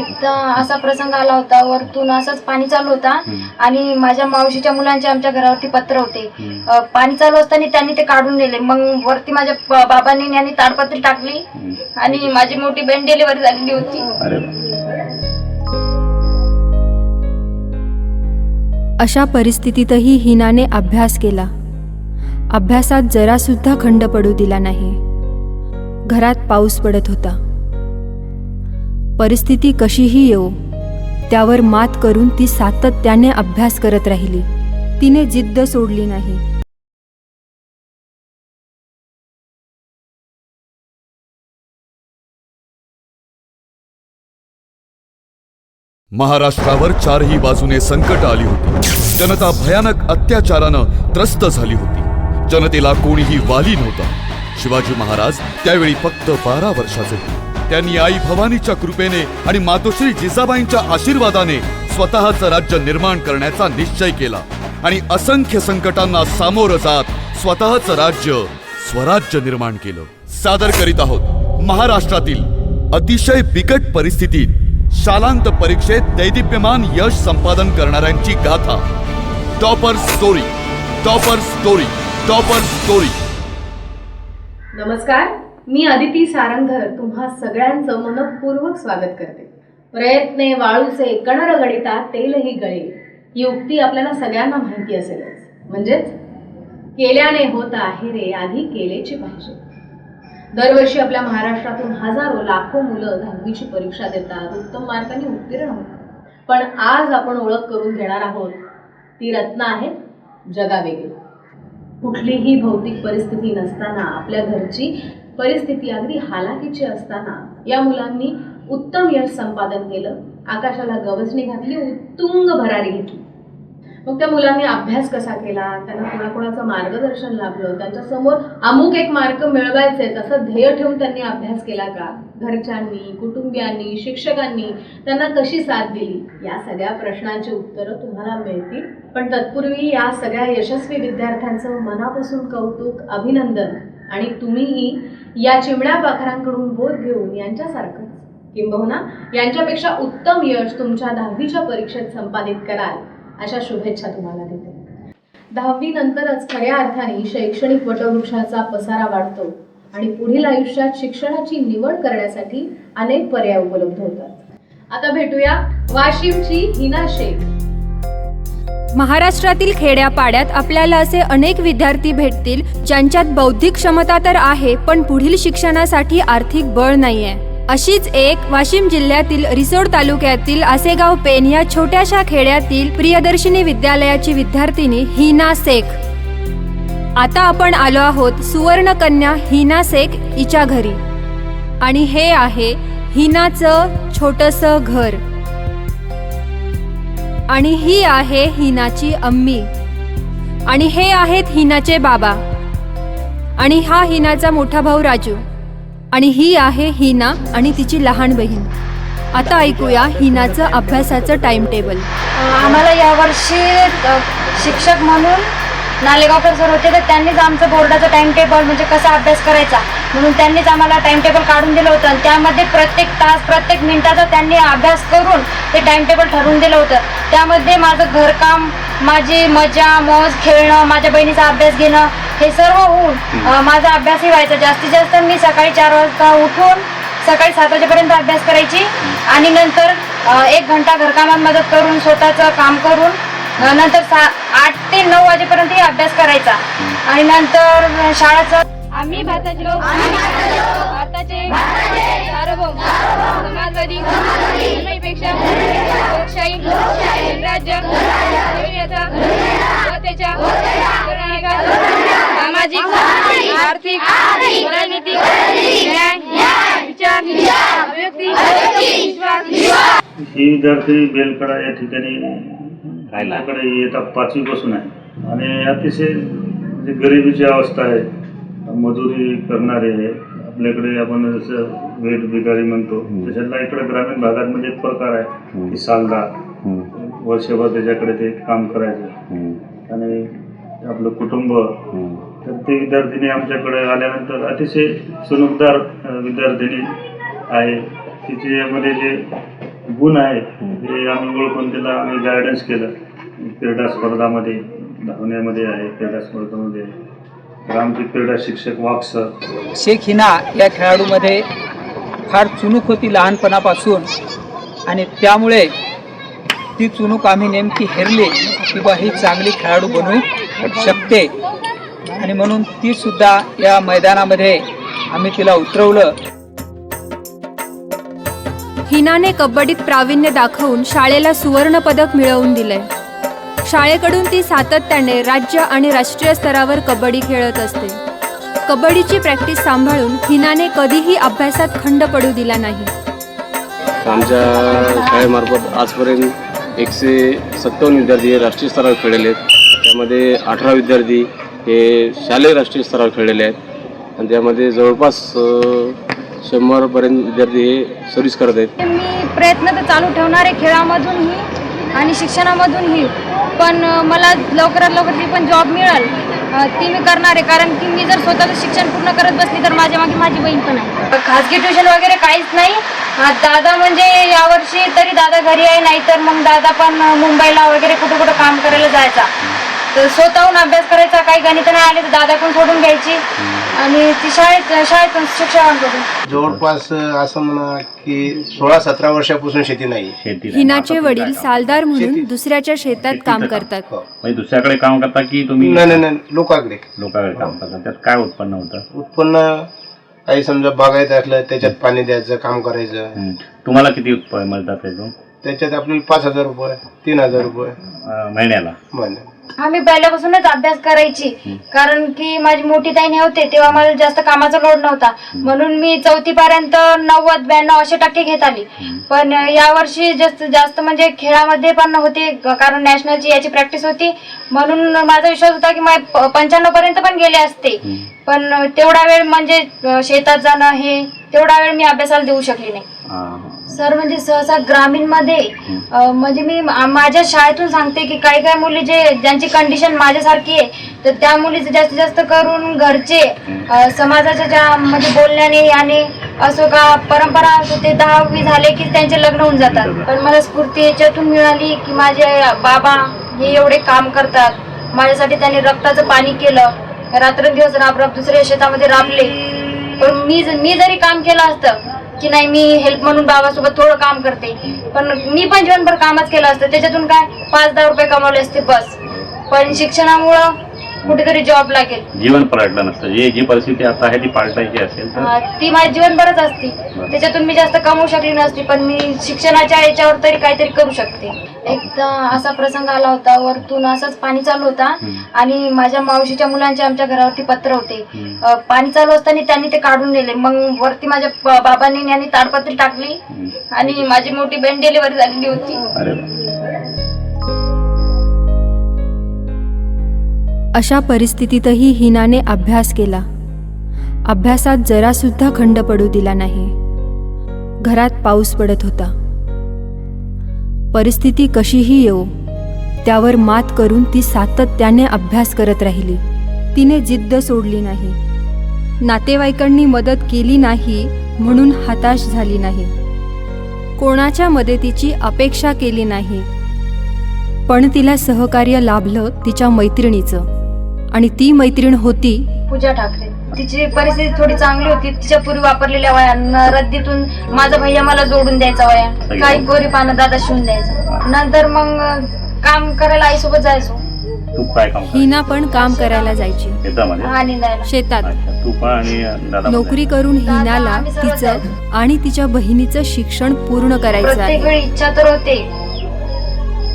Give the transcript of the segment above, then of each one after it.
एकदा असा प्रसंग आला होता. वरतून असंच पाणी चालू होता. आणि माझ्या मावशीच्या मुलांचे आमच्या घरावरती पत्र होते. अ, पाणी चालू असताना त्यांनी ते काढून नेले. मग वरती माझ्या ब- बाबांनी आणि यांनी ताडपत्री टाकली. आणि माझी मोठी बहीण डिलिव्हरी झालेली होती. अशा परिस्थितीतही हिनाने अभ्यास केला. अभ्यासात जरासुद्धा खंड पडू दिला नाही. घरात पाऊस पडत होता. परिस्थिती कशीही येऊ त्यावर मात करून ती सातत्याने अभ्यास करत राहिली. तिने जिद्द सोडली नाही. महाराष्ट्रावर चारही बाजूने संकट आली होती. जनता भयानक अत्याचारानं त्रस्त झाली होती. जनतेला कोणीही वाली नव्हता. शिवाजी महाराज त्यावेळी फक्त बारा वर्षाचे होते. त्यांनी आई भवानीच्या कृपेने आणि मातोश्री जिजाबाईंच्या आशीर्वादाने स्वतःचं राज्य निर्माण करण्याचा निश्चय केला. आणि असंख्य संकटांना सामोरं जात स्वतःचं राज्य स्वराज्य निर्माण केलं. सादर करीत आहोत महाराष्ट्रातील अतिशय बिकट परिस्थितीत शालांत परीक्षेत दैदिप्यमान यश संपादन करणाऱ्यांची गाथा. Topper story topper story topper story. नमस्कार. मी अदिती सारंगर तुम्हा सगळ्यांचं मनपूर्वक स्वागत करते. प्रयत्ने वाळूचे कणर गणिता तेलही गळे. ही उक्ती आपल्याला सगळ्यांना माहिती असेलच. म्हणजेच केल्याने होत आहे रे आधी केलेची पाहिजे. दरवर्षी आपल्या महाराष्ट्रातून हजारो लाखो मुलं दहावीची परीक्षा देतात उत्तम मार्कांनी उत्तीर्ण होतात पण आज आपण ओळख करून घेणार आहोत ती रत्न आहेत जगावेगळी. कुठलीही भौतिक परिस्थिती नसताना आपल्या घरची परिस्थिती अगदी हालाकीची असताना या मुलांनी उत्तम यश संपादन केलं. आकाशाला गवसणी घातली उत्तुंग भरारी घेतली. मग त्या मुलांनी अभ्यास कसा केला? त्यांना कोणाकोणाचं मार्गदर्शन लाभलं? त्यांच्यासमोर अमुक एक मार्क मिळवायचेच असं ध्येय ठेवून त्यांनी अभ्यास केला का? घरच्यांनी कुटुंबियांनी शिक्षकांनी त्यांना कशी साथ दिली? या सगळ्या प्रश्नांची उत्तरं तुम्हाला मिळतील. पण तत्पूर्वी या सगळ्या यशस्वी विद्यार्थ्यांचं मनापासून कौतुक अभिनंदन आणि तुम्हीही या चिमण्या पाखरांकडून बोध घेऊन यांच्यासारखंच किंबहुना यांच्यापेक्षा उत्तम यश तुमच्या दहावीच्या परीक्षेत संपादित कराल. अशा शुभेच्छा तुम्हाला देते. दहावी नंतरच खऱ्या अर्थाने शैक्षणिक वटवृक्षाचा पसारा वाढतो आणि पुढील आयुष्यात शिक्षणाची निवड करण्यासाठी अनेक पर्याय उपलब्ध होतात. आता भेटूया वाशिमची हिना शेख. महाराष्ट्रातील खेड्यापाड्यात आपल्याला असे अनेक विद्यार्थी भेटतील ज्यांच्यात बौद्धिक क्षमता तर आहे पण पुढील शिक्षणासाठी आर्थिक बळ नाहीये. अशीच एक वाशिम जिल्ह्यातील रिसोड तालुक्यातील आसेगाव पेन या छोट्याशा खेड्यातील प्रियदर्शिनी विद्यालयाची विद्यार्थिनी हिना शेख. आता आपण आलो आहोत सुवर्ण कन्या हिना शेख हिच्या घरी. आणि हे आहे हिनाचं छोटंसं घर. आणि ही आहे हिनाची अम्मी. आणि हे आहेत हिनाचे बाबा. आणि हा हिनाचा मोठा भाऊ राजू. आणि ही आहे हिना आणि तिची लहान बहीण. आता ऐकूया हिनाचं अभ्यासाचं टाइम टेबल आम्हाला यावर्षी अ, शिक्षक म्हणून नालेगावकर सर होते तर त्यांनीच आमचं बोर्डाचं टाइम टेबल म्हणजे कसा अभ्यास करायचा म्हणून त्यांनीच आम्हाला टाइम टेबल काढून दिलं होतं. आणि त्यामध्ये प्रत्येक तास प्रत्येक मिनिटाचा त्यांनी अभ्यास करून ते टाइम टेबल ठरवून दिलं होतं. त्यामध्ये माझं घरकाम माझी मजा मौज खेळणं माझ्या बहिणीचा अभ्यास घेणं हे सर्व होऊन माझा अभ्यासही व्हायचा. जास्तीत जास्त मी सकाळी चार वाजता उठून सकाळी सात वाजेपर्यंत अभ्यास करायची. आणि नंतर एक घंटा घरकामात मदत करून स्वतःचं काम करून नंतर सा आठ ते नऊ वाजेपर्यंतही अभ्यास करायचा. आणि नंतर शाळाचं आम्ही भारताचे लोक. भारताचे सार्वभौम. समाजवादी धर्मापेक्षा लोकशाही राज्य. गुन्हेगार, सामाजिक आर्थिक ही विद्यार्थी बेलकडा या ठिकाणी आपल्याकडे येतात पाचवीपासून आहे. आणि अतिशय म्हणजे गरिबीची अवस्था आहे मजुरी करणारे आहे आपल्याकडे आपण जसं वेट बिगारी म्हणतो त्याच्यातला इकडे ग्रामीण भागामध्ये एक प्रकार आहे की सालदार. वर्षभर त्याच्याकडे ते काम करायचं. आणि आपलं कुटुंब. तर ते विद्यार्थिनी आमच्याकडे आल्यानंतर अतिशय सुनुकदार विद्यार्थिनी आहे. तिच्यामध्ये जे गुण आहे ते आम्ही ओळखून त्याला आम्ही गायडन्स केलं. क्रीडा स्पर्धामध्ये धावण्यामध्ये आहे क्रीडा स्पर्धामध्ये. तर आमचे क्रीडा शिक्षक वाक्स. शेख हिना या खेळाडूमध्ये फार चुणूक होती लहानपणापासून. आणि त्यामुळे ती चुणूक आम्ही नेमकी हेरली. की बा ही चांगली खेळाडू बनू. शकते. आणि म्हणून ती सुद्धा या मैदानामध्ये आम्ही तिला उतरवलं. हिनाने कबड्डीत प्रावीण्य दाखवून शाळेला सुवर्ण पदक मिळवून दिलंय शाळेकडून ती सातत्याने राज्य आणि राष्ट्रीय स्तरावर कबड्डी खेळत असते. कबड्डीची प्रॅक्टिस सांभाळून हिनाने कधीही अभ्यासात खंड पडू दिला नाही. आमच्या शाळेमार्फत आजपर्यंत एकशे सत्तावन्न विद्यार्थी हे राष्ट्रीय स्तरावर खेळलेले आहेत. त्यामध्ये अठरा विद्यार्थी हे शालेय राष्ट्रीय स्तरावर खेळलेले आहेत. आणि त्यामध्ये जवळपास शंभरपर्यंत विद्यार्थी हे सर्व्हिस करत आहेत. मी प्रयत्न तर चालू ठेवणार आहे खेळामधूनही आणि शिक्षणामधूनही. पण मला लवकरात लवकर जी पण जॉब मिळेल ती मी करणार आहे. कारण की मी जर स्वतःचं शिक्षण पूर्ण करत बसली तर माझ्या मागे माझी बहीण पण आहे. खाजगी ट्युशन वगैरे काहीच नाही. दादा म्हणजे यावर्षी तरी दादा घरी आहे नाही तर मग दादा पण मुंबईला वगैरे कुठं कुठं काम करायला जायचा. तर स्वतःहून अभ्यास करायचा काही गणित नाही आले तर दादा पण सोडून घ्यायची. आणि ती शाळेत शाळेतून शिक्षकांकडून. जवळपास असं म्हणा की सोळा सतरा वर्षापासून शेती नाही. हिनाचे वडील सालदार म्हणून दुसऱ्याच्या शेतात काम करतात. म्हणजे दुसऱ्याकडे काम करता की तुम्ही नाही नाही नाही लोकांकडे. लोकांकडे काम करता. त्यात काय उत्पन्न होतं? उत्पन्न काही समजा बागायचं असलं त्याच्यात पाणी द्यायचं काम करायचं. तुम्हाला किती उत्पन्न मिळतात त्यातून? त्याच्यात आपल्याला पाच हजार रुपये तीन हजार रुपये. अं, महिन्याला. महिन्यात आम्ही पहिल्यापासूनच अभ्यास करायची. कारण की माझी मोठी ताईने होते तेव्हा मला जास्त कामाचा लोड नव्हता. म्हणून मी चौथी पर्यंत नव्वद ब्याण्णव असे टक्के घेत आली पण या वर्षी जास्त जास्त म्हणजे खेळामध्ये पण होते कारण नॅशनलची याची प्रॅक्टिस होती. म्हणून माझा विश्वास होता की माझे पंच्याण्णव पर्यंत पण गेले असते. पण तेवढा वेळ म्हणजे शेतात जाणं हे तेवढा वेळ मी अभ्यासाला देऊ शकली नाही. सर म्हणजे सहसा ग्रामीणमध्ये अं, म्हणजे मी मा- माझ्या शाळेतून सांगते की काही काही मुली जे ज्यांची कंडिशन माझ्यासारखी आहे तर त्या मुलीचं जास्तीत जास्त करून घरचे अं, समाजाच्या ज्या म्हणजे बोलण्याने याने असो का परंपरा असो ते दहावी झाले की त्यांचे लग्न होऊन जातात. पण मला स्फूर्ती याच्यातून मिळाली की माझे बाबा हे एवढे काम करतात. माझ्यासाठी त्यांनी रक्ताचं पाणी केलं. रात्रंदिवस राब राब दुसऱ्या शेतामध्ये राबले. पण मी ज- मी जरी काम केलं असतं की नाही मी हेल्प म्हणून बाबासोबत थोडं काम करते. पण मी पण जीवनभर कामच केलं असतं. त्याच्यातून काय? पाच दहा रुपये कमावले असते बस. पण शिक्षणामुळं कुठेतरी जॉब लागेल. जीवन पलटलं नसतं. जे जी परिस्थिती आता आहे ती पालटायची असेल तर? अं, ती माझी जीवनभरच असती. त्याच्यातून मी जास्त कमवू शकली नसती पण मी शिक्षणाच्या याच्यावर तरी काहीतरी करू शकते. एकदा असा प्रसंग आला होता वरतून असंच पाणी चालू होता आणि माझ्या मावशीच्या मुलांचे आमच्या घरावरती पत्र होते. अं, पाणी चालू असताना त्यांनी ते काढून नेले. मग वरती माझ्या बाबांनी ताडपत्री टाकली आणि माझी मोठी बहीण डिलिव्हरी झालेली होती. अरे वा. अशा परिस्थितीतही हिनाने अभ्यास केला. अभ्यासात जरासुद्धा खंड पडू दिला नाही. घरात पाऊस पडत होता. परिस्थिती कशीही येऊ त्यावर मात करून ती सातत्याने अभ्यास करत राहिली. तिने जिद्द सोडली नाही. नातेवाईकांनी मदत केली नाही म्हणून हताश झाली नाही. कोणाच्या मदतीची अपेक्षा केली नाही. पण तिला सहकार्य लाभलं तिच्या मैत्रिणीचं. आणि ती मैत्रीण होती. पूजा ठाकरे तिची परिस्थिती थोडी चांगली होती. तिच्या पूर्वी वापरलेल्या वया न- रद्दीतून माझा भैया मला जोडून द्यायचा वया काही गोरी पानं दादा शिवून द्यायचा. नंतर मग काम करायला आईसोबत जायचो? हिना पण काम करायला जायची. शेतात. नोकरी करून हिनाला तिचं. आणि तिच्या बहिणीचं शिक्षण पूर्ण करायचं इच्छा तर होते.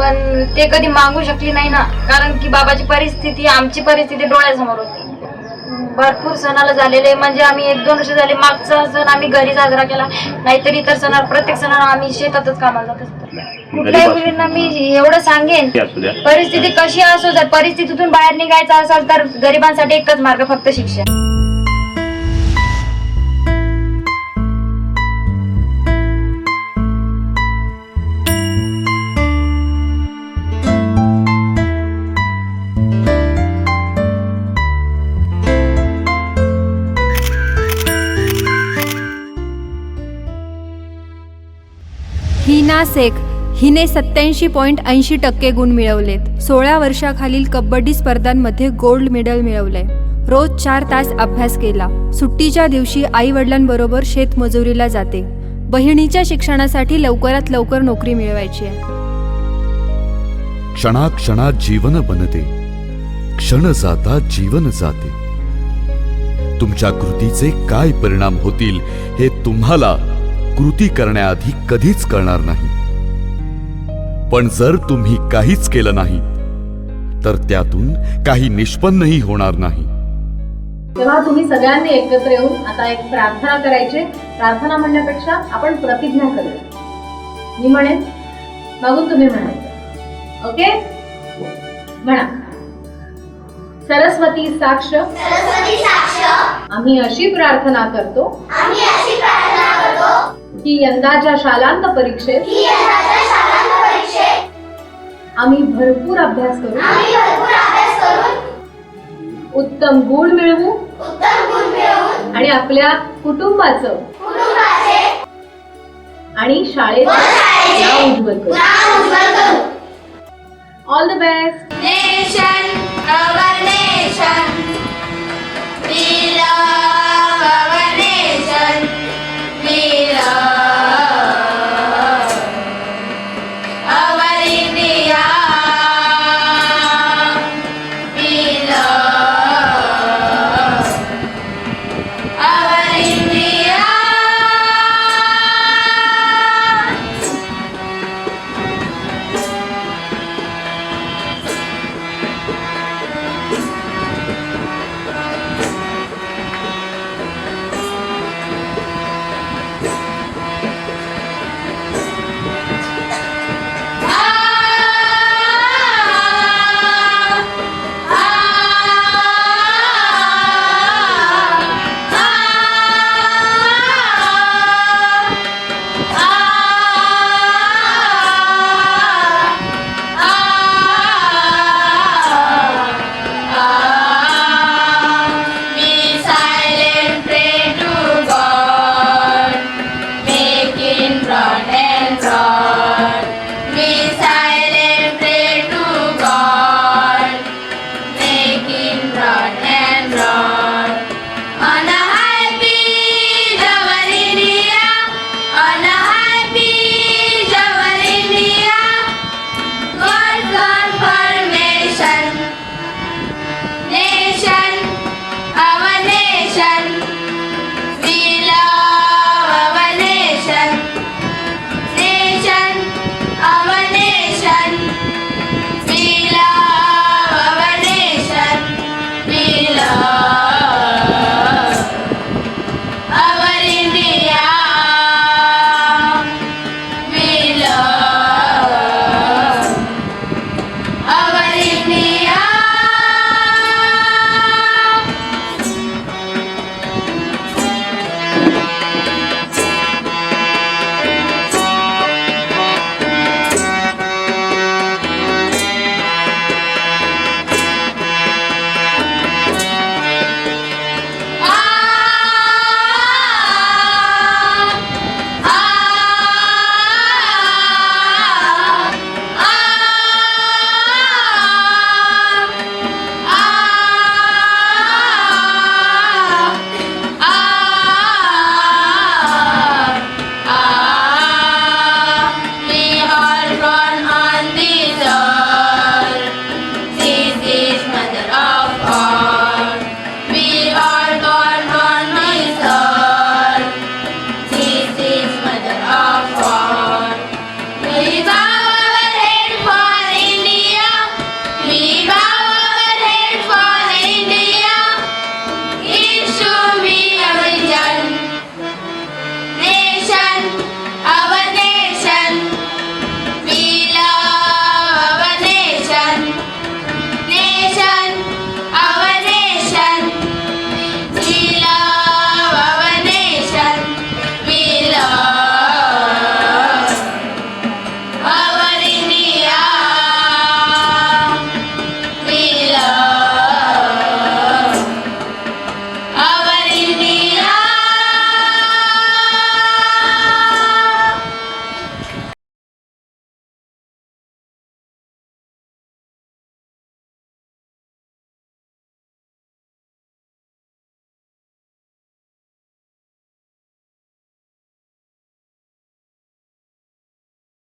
पण ते कधी मागू शकली नाही ना. कारण की बाबाची परिस्थिती आमची परिस्थिती डोळ्यासमोर होती. भरपूर सणाला झालेले म्हणजे आम्ही एक दोन वर्ष झाले मागचा सण आम्ही घरी साजरा केला. नाहीतर इतर सणाला प्रत्येक सणाला आम्ही शेतातच कामाला जात असतो. कुठल्याही मुलींना मी एवढं सांगेन. परिस्थिती कशी असो जर परिस्थितीतून बाहेर निघायचं असेल तर गरिबांसाठी एकच मार्ग फक्त शिक्षण. हिना शेख हिने सत्याऐंशी पॉईंट ऐंशी टक्के गुण मिळवलेत. सोळा वर्षाखालील कबड्डी स्पर्धांमध्ये गोल्ड मेडल मिळवलंय. रोज चार तास अभ्यास केला. सुट्टीच्या दिवशी आई वडिलांबरोबर शेतमजुरीला जाते. बहिणीच्या शिक्षणासाठी लवकरात लवकर नोकरी मिळवायची आहे. क्षणाक्षणात जीवन बनते. क्षण जाता जीवन जाते. तुमच्या कृतीचे काय परिणाम होतील हे तुम्हाला कृती करण्याआधी कधीच कळणार नाही. पण जर तुम्ही काहीच केलं नाही तर त्यातून काही निष्पन्नही होणार नाही. तेव्हा तुम्ही सगळ्यांनी एकत्र येऊन आता एक प्रार्थना करायची. प्रार्थना म्हणण्यापेक्षा आपण प्रतिज्ञा करूया. मी म्हणेन मागून तुम्ही म्हणायचं ओके? म्हणा. सरस्वती साक्ष. आम्ही अशी प्रार्थना करतो. की यंदाच्या शालांत परीक्षेत आम्ही भरपूर अभ्यास करू. उत्तम गुण मिळवू आणि आपल्या कुटुंबाचं आणि शाळेत नाव उज्ज्वल करू. All the best our nation,